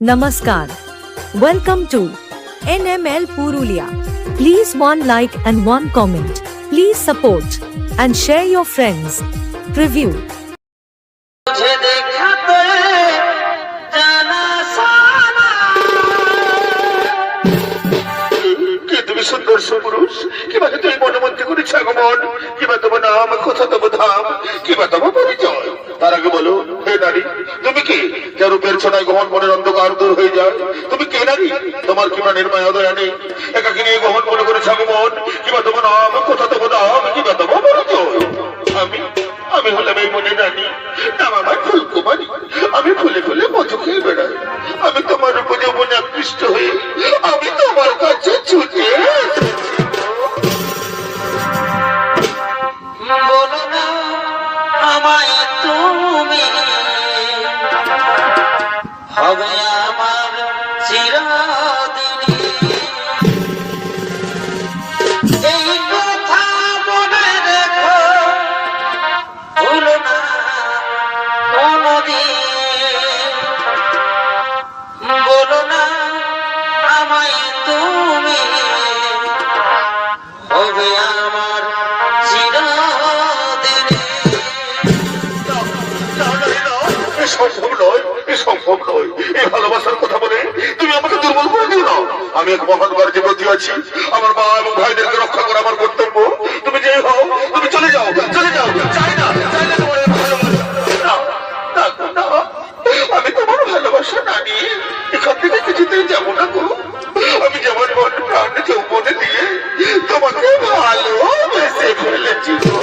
Namaskar. Welcome to NML Purulia. Please one like and one comment. Please support and share your friends. Preview. কিবা তুমি তোমার নাম কোথা তব ধাম কিবা তোমার পরিচয় তার আগে বলো যে ছোটায় গোহন মনের অন্ধকার দূর হয়ে যায়। তুমি কে নারী? তোমার কি নির্মায় মায়া দয়া নেই একা নিয়ে গহন মনে করে করেছ মন। কিবা তোমার নাম, কোথা তব নাম, কিবা তোমার পরিচয় আমি আমি হলাম এই মনে রানী। নাম আমার ফুলকুমারী। আমি ফুলে ফুলে মধু খেয়ে বেড়াই। আমি তোমার উপরে মনে আকৃষ্ট হয়ে আমি হবে আমার চিরদিনী এই কথা মনে রেখো হোক এই ভালোবাসার কথা বলে তুমি আমাকে দুর্বল করে দিও না। আমি এক মহান প্রতি আছি। আমার মা এবং ভাইদেরকে রক্ষা করা আমার কর্তব্য। তুমি যে হও, তুমি চলে যাও চলে যাও। চাই না চাই না তোমার আমি তোমার ভালোবাসা নানি এখান থেকে কিছুতে যাব না গো। আমি যেমন মন প্রাণ দিয়ে তোমাকে ভালোবেসে ফেলেছি গো।